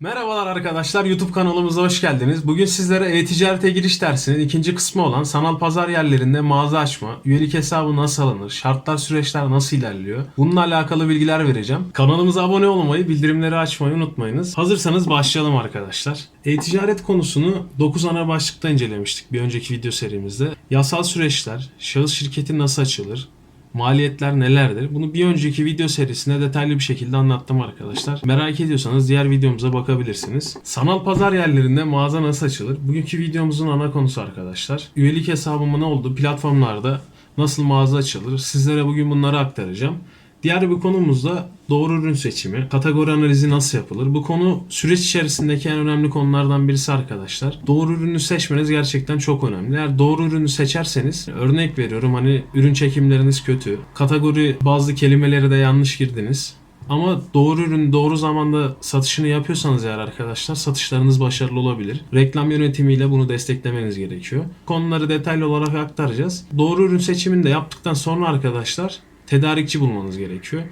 Merhabalar arkadaşlar YouTube kanalımıza hoş geldiniz. Bugün sizlere e-ticarete giriş dersinin ikinci kısmı olan sanal pazar yerlerinde mağaza açma, üyelik hesabı nasıl alınır, şartlar süreçler nasıl ilerliyor bununla alakalı bilgiler vereceğim. Kanalımıza abone olmayı, bildirimleri açmayı unutmayınız. Hazırsanız başlayalım arkadaşlar. E-ticaret konusunu 9 ana başlıkta incelemiştik bir önceki video serimizde. Yasal süreçler, şahıs şirketi nasıl açılır, maliyetler nelerdir? Bunu bir önceki video serisinde detaylı bir şekilde anlattım arkadaşlar. Merak ediyorsanız diğer videomuza bakabilirsiniz. Sanal pazar yerlerinde mağaza nasıl açılır? Bugünkü videomuzun ana konusu arkadaşlar. Üyelik hesabımın olduğu platformlarda nasıl mağaza açılır? Sizlere bugün bunları aktaracağım. Diğer bir konumuz da doğru ürün seçimi, kategori analizi nasıl yapılır? Bu konu süreç içerisindeki en önemli konulardan birisi arkadaşlar. Doğru ürünü seçmeniz gerçekten çok önemli. Eğer doğru ürünü seçerseniz örnek veriyorum hani ürün çekimleriniz kötü, kategori bazı kelimeleri de yanlış girdiniz. Ama doğru ürün doğru zamanda satışını yapıyorsanız eğer arkadaşlar satışlarınız başarılı olabilir. Reklam yönetimiyle bunu desteklemeniz gerekiyor. Konuları detaylı olarak aktaracağız. Doğru ürün seçimini de yaptıktan sonra arkadaşlar tedarikçi bulmanız gerekiyor.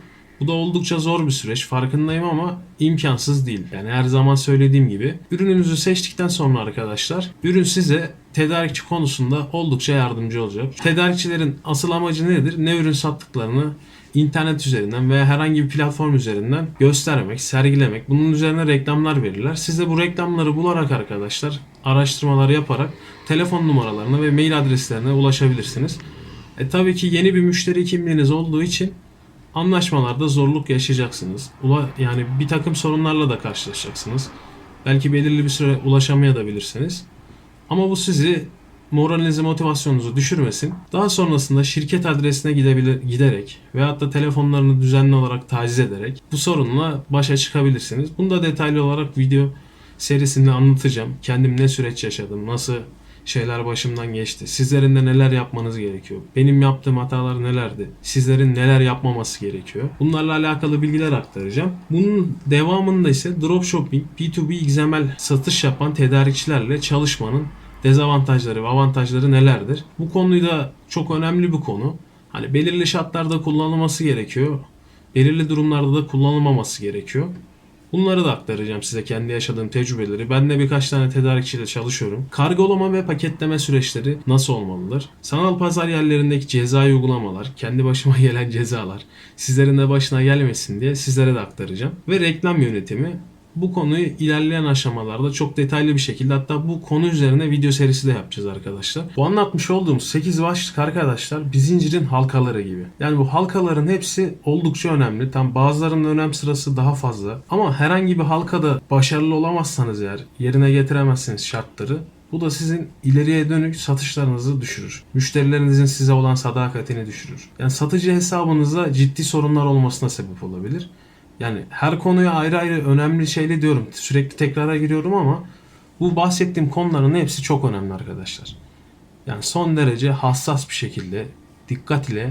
Bu da oldukça zor bir süreç farkındayım ama imkansız değil. Yani her zaman söylediğim gibi ürününüzü seçtikten sonra arkadaşlar ürün size tedarikçi konusunda oldukça yardımcı olacak. Tedarikçilerin asıl amacı nedir? Ne ürün sattıklarını internet üzerinden veya herhangi bir platform üzerinden göstermek, sergilemek. Bunun üzerine reklamlar verirler. Siz de bu reklamları bularak arkadaşlar araştırmalar yaparak telefon numaralarına ve mail adreslerine ulaşabilirsiniz. E tabii ki yeni bir müşteri kimliğiniz olduğu için anlaşmalarda zorluk yaşayacaksınız. Ula, yani bir takım sorunlarla da karşılaşacaksınız. Belki belirli bir süre ulaşamayabilirsiniz. Ama bu sizi moralinizi, motivasyonunuzu düşürmesin. Daha sonrasında şirket adresine gidebilir, giderek veyahut da telefonlarını düzenli olarak taciz ederek bu sorunla başa çıkabilirsiniz. Bunu da detaylı olarak video serisinde anlatacağım. Kendim ne süreç yaşadım, nasıl şeyler başımdan geçti. Sizlerin de neler yapmanız gerekiyor. Benim yaptığım hatalar nelerdi? Sizlerin neler yapmaması gerekiyor? Bunlarla alakalı bilgiler aktaracağım. Bunun devamında ise dropshipping, B2B XML satış yapan tedarikçilerle çalışmanın dezavantajları ve avantajları nelerdir? Bu konuyu da çok önemli bir konu. Hani belirli şartlarda kullanılması gerekiyor. Belirli durumlarda da kullanılmaması gerekiyor. Bunları da aktaracağım size kendi yaşadığım tecrübeleri. Ben de birkaç tane tedarikçiyle çalışıyorum. Kargolama ve paketleme süreçleri nasıl olmalıdır? Sanal pazar yerlerindeki cezai uygulamalar, kendi başıma gelen cezalar, sizlerin de başına gelmesin diye sizlere de aktaracağım. Ve reklam yönetimi bu konuyu ilerleyen aşamalarda çok detaylı bir şekilde hatta bu konu üzerine video serisi de yapacağız arkadaşlar. Bu anlatmış olduğumuz 8 başlık arkadaşlar bir zincirin halkaları gibi. Yani bu halkaların hepsi oldukça önemli. Tam bazılarının önem sırası daha fazla. Ama herhangi bir halkada başarılı olamazsanız eğer yerine getiremezseniz şartları bu da sizin ileriye dönük satışlarınızı düşürür. Müşterilerinizin size olan sadakatini düşürür. Yani satıcı hesabınızda ciddi sorunlar olmasına sebep olabilir. Yani her konuya ayrı ayrı önemli şeyli diyorum. Sürekli tekrara giriyorum ama bu bahsettiğim konuların hepsi çok önemli arkadaşlar. Yani son derece hassas bir şekilde dikkat ile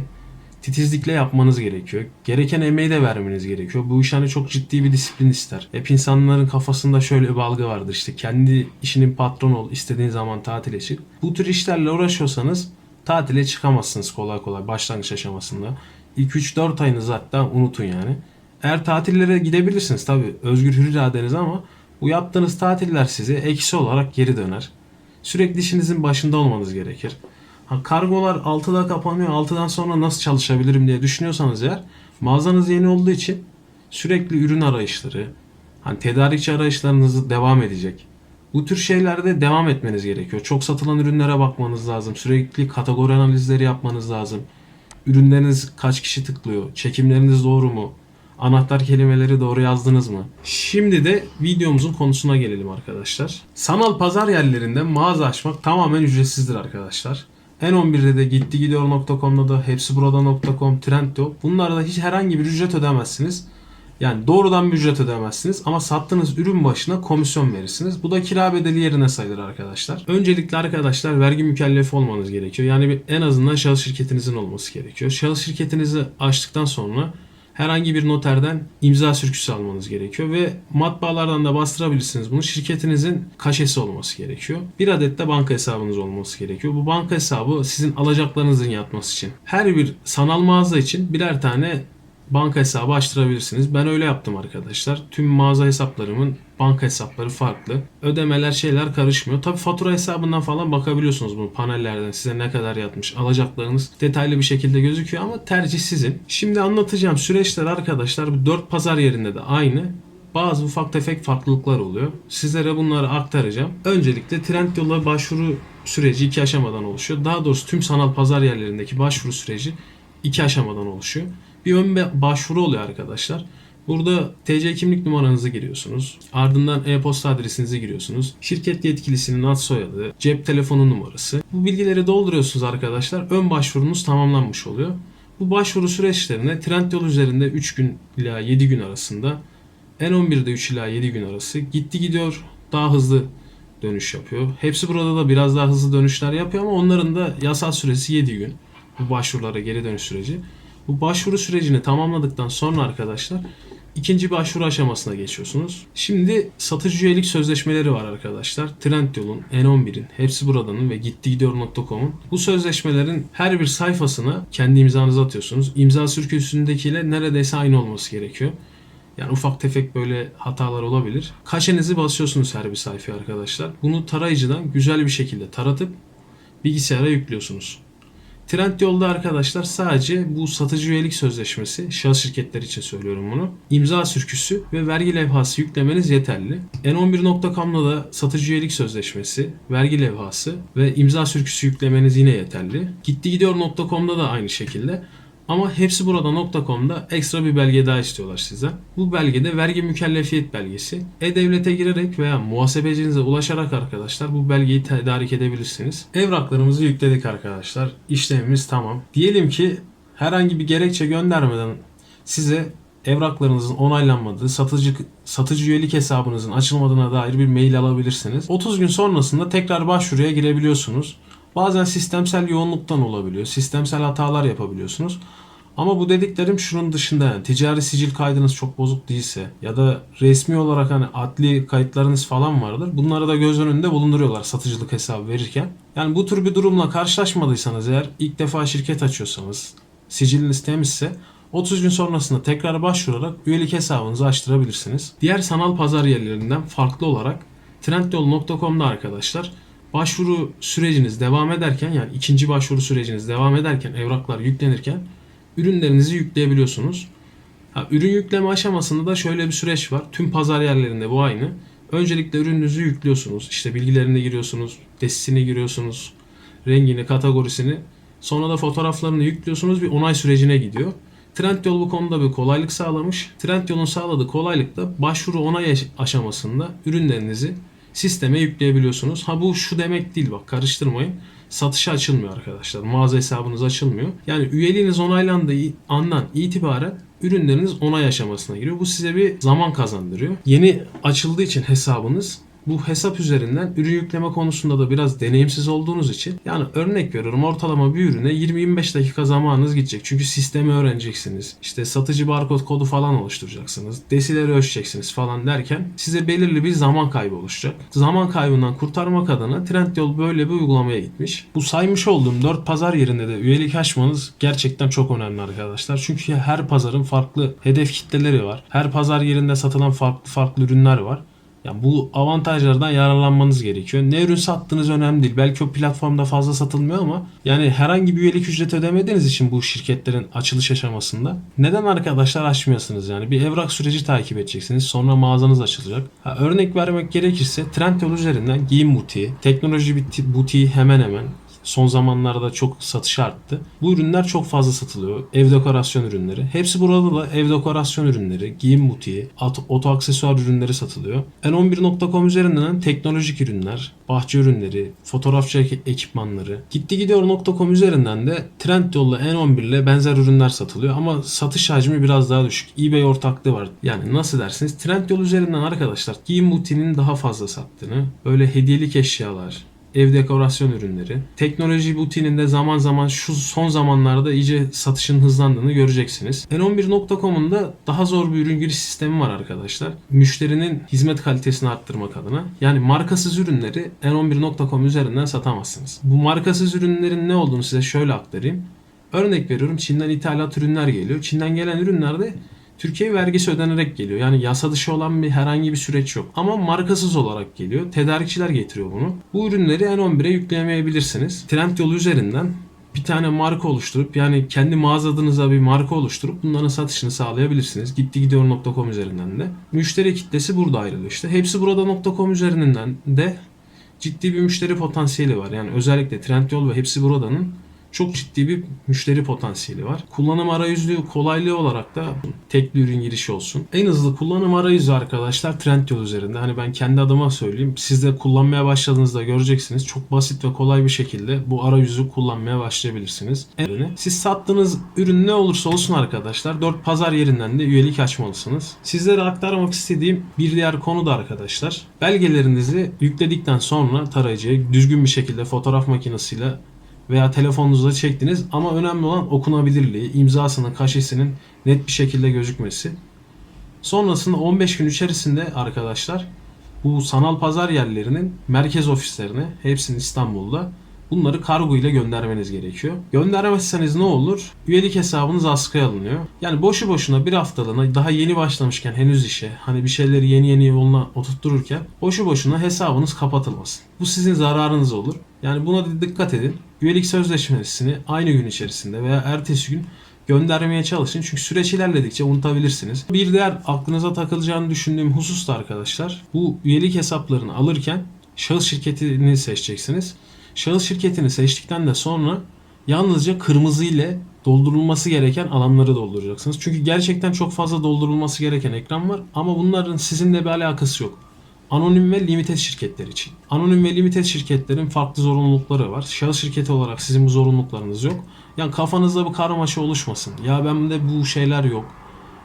titizlikle yapmanız gerekiyor. Gereken emeği de vermeniz gerekiyor. Bu iş hani çok ciddi bir disiplin ister. Hep insanların kafasında şöyle bir algı vardır işte kendi işinin patronu ol, istediğin zaman tatile çık. Bu tür işlerle uğraşıyorsanız tatile çıkamazsınız kolay kolay başlangıç aşamasında. İlk 3-4 ayınızı hatta unutun yani. Eğer tatillere gidebilirsiniz tabi özgür hür iradeniz ama bu yaptığınız tatiller size eksi olarak geri döner. Sürekli işinizin başında olmanız gerekir. Ha, kargolar 6'da kapanıyor 6'dan sonra nasıl çalışabilirim diye düşünüyorsanız eğer mağazanız yeni olduğu için sürekli ürün arayışları, hani tedarikçi arayışlarınız devam edecek. Bu tür şeylerde devam etmeniz gerekiyor. Çok satılan ürünlere bakmanız lazım. Sürekli kategori analizleri yapmanız lazım. Ürünleriniz kaç kişi tıklıyor? Çekimleriniz doğru mu? Anahtar kelimeleri doğru yazdınız mı? Şimdi de videomuzun konusuna gelelim arkadaşlar. Sanal pazar yerlerinde mağaza açmak tamamen ücretsizdir arkadaşlar. N11'de de gittigidiyor.com'da da hepsiburada.com, Trendyol bunlarda hiç herhangi bir ücret ödemezsiniz. Yani doğrudan bir ücret ödemezsiniz ama sattığınız ürün başına komisyon verirsiniz. Bu da kira bedeli yerine sayılır arkadaşlar. Öncelikle arkadaşlar vergi mükellefi olmanız gerekiyor. Yani bir- en azından şahıs şirketinizin olması gerekiyor. Şahıs şirketinizi açtıktan sonra herhangi bir noterden imza sürküsü almanız gerekiyor ve matbaalardan da bastırabilirsiniz bunu. Şirketinizin kaşesi olması gerekiyor. Bir adet de banka hesabınız olması gerekiyor. Bu banka hesabı sizin alacaklarınızın yatması için. Her bir sanal mağaza için birer tane banka hesabı açtırabilirsiniz. Ben öyle yaptım arkadaşlar. Tüm mağaza hesaplarımın banka hesapları farklı. Ödemeler şeyler karışmıyor. Tabi fatura hesabından falan bakabiliyorsunuz bu panellerden size ne kadar yatmış. Alacaklarınız detaylı bir şekilde gözüküyor ama tercih sizin. Şimdi anlatacağım süreçler arkadaşlar bu 4 pazar yerinde de aynı. Bazı ufak tefek farklılıklar oluyor. Sizlere bunları aktaracağım. Öncelikle Trendyol'a başvuru süreci iki aşamadan oluşuyor. Daha doğrusu tüm sanal pazar yerlerindeki başvuru süreci iki aşamadan oluşuyor. Bir ön başvuru oluyor arkadaşlar. Burada TC kimlik numaranızı giriyorsunuz. Ardından e-posta adresinizi giriyorsunuz. Şirket yetkilisinin ad soyadı, cep telefonu numarası. Bu bilgileri dolduruyorsunuz arkadaşlar. Ön başvurunuz tamamlanmış oluyor. Bu başvuru süreçlerine Trendyol üzerinde 3 gün ila 7 gün arasında N11'de 3 ila 7 gün arası gitti gidiyor daha hızlı dönüş yapıyor. Hepsi burada da biraz daha hızlı dönüşler yapıyor ama onların da yasal süresi 7 gün. Bu başvurulara geri dönüş süreci. Bu başvuru sürecini tamamladıktan sonra arkadaşlar ikinci başvuru aşamasına geçiyorsunuz. Şimdi satıcı üyelik sözleşmeleri var arkadaşlar. Trendyol'un, N11'in, hepsi buradanın ve gittigidiyor.com'un. Bu sözleşmelerin her bir sayfasına kendi imzanızı atıyorsunuz. İmza sürküsündekiyle neredeyse aynı olması gerekiyor. Yani ufak tefek böyle hatalar olabilir. Kaşenizi basıyorsunuz her bir sayfaya arkadaşlar. Bunu tarayıcıdan güzel bir şekilde taratıp bilgisayara yüklüyorsunuz. Trendyol'da arkadaşlar sadece bu satıcı üyelik sözleşmesi, şahıs şirketler için söylüyorum bunu. imza sürküsü ve vergi levhası yüklemeniz yeterli. N11.com'da da satıcı üyelik sözleşmesi, vergi levhası ve imza sürküsü yüklemeniz yine yeterli. Gittigidiyor.com'da da aynı şekilde. Ama hepsi burada.com'da ekstra bir belge daha istiyorlar sizden. Bu belgede vergi mükellefiyet belgesi. E-Devlet'e girerek veya muhasebecinize ulaşarak arkadaşlar bu belgeyi tedarik edebilirsiniz. Evraklarımızı yükledik arkadaşlar. İşlemimiz tamam. Diyelim ki herhangi bir gerekçe göndermeden size evraklarınızın onaylanmadığı, satıcı satıcı üyelik hesabınızın açılmadığına dair bir mail alabilirsiniz. 30 gün sonrasında tekrar başvuruya girebiliyorsunuz. Bazen sistemsel yoğunluktan olabiliyor. Sistemsel hatalar yapabiliyorsunuz. Ama bu dediklerim şunun dışında yani ticari sicil kaydınız çok bozuk değilse ya da resmi olarak hani adli kayıtlarınız falan vardır. Bunları da göz önünde bulunduruyorlar satıcılık hesabı verirken. Yani bu tür bir durumla karşılaşmadıysanız eğer ilk defa şirket açıyorsanız siciliniz temizse 30 gün sonrasında tekrar başvurarak üyelik hesabınızı açtırabilirsiniz. Diğer sanal pazar yerlerinden farklı olarak Trendyol.com'da arkadaşlar başvuru süreciniz devam ederken yani ikinci başvuru süreciniz devam ederken evraklar yüklenirken ürünlerinizi yükleyebiliyorsunuz. Ha, ürün yükleme aşamasında da şöyle bir süreç var. Tüm pazar yerlerinde bu aynı. Öncelikle ürününüzü yüklüyorsunuz. İşte bilgilerini giriyorsunuz, desisini giriyorsunuz, rengini, kategorisini. Sonra da fotoğraflarını yüklüyorsunuz bir onay sürecine gidiyor. Trendyol bu konuda bir kolaylık sağlamış. Trendyol'un sağladığı kolaylıkla başvuru onay aş- aşamasında ürünlerinizi sisteme yükleyebiliyorsunuz. Ha bu şu demek değil bak karıştırmayın. Satışa açılmıyor arkadaşlar. Mağaza hesabınız açılmıyor. Yani üyeliğiniz onaylandığı andan itibaren ürünleriniz onay aşamasına giriyor. Bu size bir zaman kazandırıyor. Yeni açıldığı için hesabınız bu hesap üzerinden ürün yükleme konusunda da biraz deneyimsiz olduğunuz için yani örnek veriyorum ortalama bir ürüne 20-25 dakika zamanınız gidecek. Çünkü sistemi öğreneceksiniz. İşte satıcı barkod kodu falan oluşturacaksınız. Desileri ölçeceksiniz falan derken size belirli bir zaman kaybı oluşacak. Zaman kaybından kurtarmak adına Trendyol böyle bir uygulamaya gitmiş. Bu saymış olduğum 4 pazar yerinde de üyelik açmanız gerçekten çok önemli arkadaşlar. Çünkü her pazarın farklı hedef kitleleri var. Her pazar yerinde satılan farklı farklı ürünler var. Yani bu avantajlardan yararlanmanız gerekiyor. Ne ürün sattığınız önemli değil. Belki o platformda fazla satılmıyor ama yani herhangi bir üyelik ücreti ödemediğiniz için bu şirketlerin açılış aşamasında neden arkadaşlar açmıyorsunuz yani? Bir evrak süreci takip edeceksiniz. Sonra mağazanız açılacak. Ha, örnek vermek gerekirse Trendyol üzerinden giyim butiği, teknoloji butiği hemen hemen son zamanlarda çok satış arttı. Bu ürünler çok fazla satılıyor. Ev dekorasyon ürünleri. Hepsi burada da ev dekorasyon ürünleri, giyim butiği, oto aksesuar ürünleri satılıyor. N11.com üzerinden teknolojik ürünler, bahçe ürünleri, fotoğrafçı ek- ekipmanları. Gittigidiyor.com üzerinden de Trendyol'la N11 ile benzer ürünler satılıyor ama satış hacmi biraz daha düşük. eBay ortaklığı var. Yani nasıl dersiniz? Trendyol üzerinden arkadaşlar giyim butiğinin daha fazla sattığını, böyle hediyelik eşyalar, ev dekorasyon ürünleri. Teknoloji butiğinin de zaman zaman şu son zamanlarda iyice satışın hızlandığını göreceksiniz. N11.com'un da daha zor bir ürün giriş sistemi var arkadaşlar. Müşterinin hizmet kalitesini arttırmak adına. Yani markasız ürünleri N11.com üzerinden satamazsınız. Bu markasız ürünlerin ne olduğunu size şöyle aktarayım. Örnek veriyorum Çin'den ithalat ürünler geliyor. Çin'den gelen ürünler de Türkiye vergisi ödenerek geliyor. Yani yasa dışı olan bir herhangi bir süreç yok. Ama markasız olarak geliyor. Tedarikçiler getiriyor bunu. Bu ürünleri N11'e yükleyemeyebilirsiniz. Trendyol üzerinden bir tane marka oluşturup yani kendi mağaza adınıza bir marka oluşturup bunların satışını sağlayabilirsiniz. Gittigidiyor.com üzerinden de. Müşteri kitlesi burada ayrılıyor işte. Hepsi burada.com üzerinden de ciddi bir müşteri potansiyeli var. Yani özellikle Trendyol ve Hepsi Burada'nın çok ciddi bir müşteri potansiyeli var. Kullanım arayüzü kolaylığı olarak da tekli ürün girişi olsun. En hızlı kullanım arayüzü arkadaşlar Trendyol üzerinde. Hani ben kendi adıma söyleyeyim. Siz de kullanmaya başladığınızda göreceksiniz. Çok basit ve kolay bir şekilde bu arayüzü kullanmaya başlayabilirsiniz. Yani siz sattığınız ürün ne olursa olsun arkadaşlar 4 pazar yerinden de üyelik açmalısınız. Sizlere aktarmak istediğim bir diğer konu da arkadaşlar. Belgelerinizi yükledikten sonra tarayıcıya düzgün bir şekilde fotoğraf makinesiyle veya telefonunuzda çektiniz ama önemli olan okunabilirliği, imzasının, kaşesinin net bir şekilde gözükmesi. Sonrasında 15 gün içerisinde arkadaşlar bu sanal pazar yerlerinin merkez ofislerine, hepsinin İstanbul'da bunları kargo ile göndermeniz gerekiyor. Göndermezseniz ne olur? Üyelik hesabınız askıya alınıyor. Yani boşu boşuna bir haftalığına daha yeni başlamışken henüz işe hani bir şeyleri yeni yeni yoluna oturttururken boşu boşuna hesabınız kapatılmasın. Bu sizin zararınız olur. Yani buna da dikkat edin. Üyelik sözleşmesini aynı gün içerisinde veya ertesi gün göndermeye çalışın. Çünkü süreç ilerledikçe unutabilirsiniz. Bir diğer aklınıza takılacağını düşündüğüm husus da arkadaşlar bu üyelik hesaplarını alırken şahıs şirketini seçeceksiniz. Şahıs şirketini seçtikten de sonra yalnızca kırmızı ile doldurulması gereken alanları dolduracaksınız. Çünkü gerçekten çok fazla doldurulması gereken ekran var ama bunların sizinle bir alakası yok. Anonim ve limited şirketler için. Anonim ve limited şirketlerin farklı zorunlulukları var. Şahıs şirketi olarak sizin bu zorunluluklarınız yok. Yani kafanızda bir karmaşa oluşmasın. Ya bende bu şeyler yok.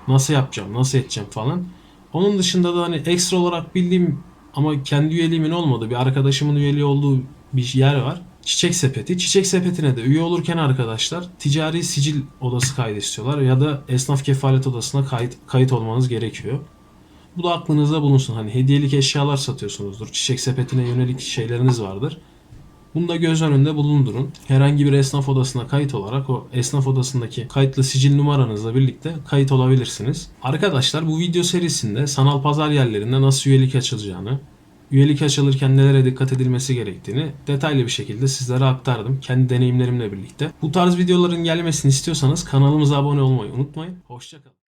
Nasıl yapacağım, nasıl edeceğim falan. Onun dışında da hani ekstra olarak bildiğim ama kendi üyeliğimin olmadığı bir arkadaşımın üyeliği olduğu bir yer var. Çiçek sepeti. Çiçek sepetine de üye olurken arkadaşlar ticari sicil odası kaydı istiyorlar ya da esnaf kefalet odasına kayıt, kayıt olmanız gerekiyor. Bu da aklınızda bulunsun. Hani hediyelik eşyalar satıyorsunuzdur. Çiçek sepetine yönelik şeyleriniz vardır. Bunu da göz önünde bulundurun. Herhangi bir esnaf odasına kayıt olarak o esnaf odasındaki kayıtlı sicil numaranızla birlikte kayıt olabilirsiniz. Arkadaşlar bu video serisinde sanal pazar yerlerinde nasıl üyelik açılacağını, üyelik açılırken nelere dikkat edilmesi gerektiğini detaylı bir şekilde sizlere aktardım. Kendi deneyimlerimle birlikte. Bu tarz videoların gelmesini istiyorsanız kanalımıza abone olmayı unutmayın. Hoşçakalın.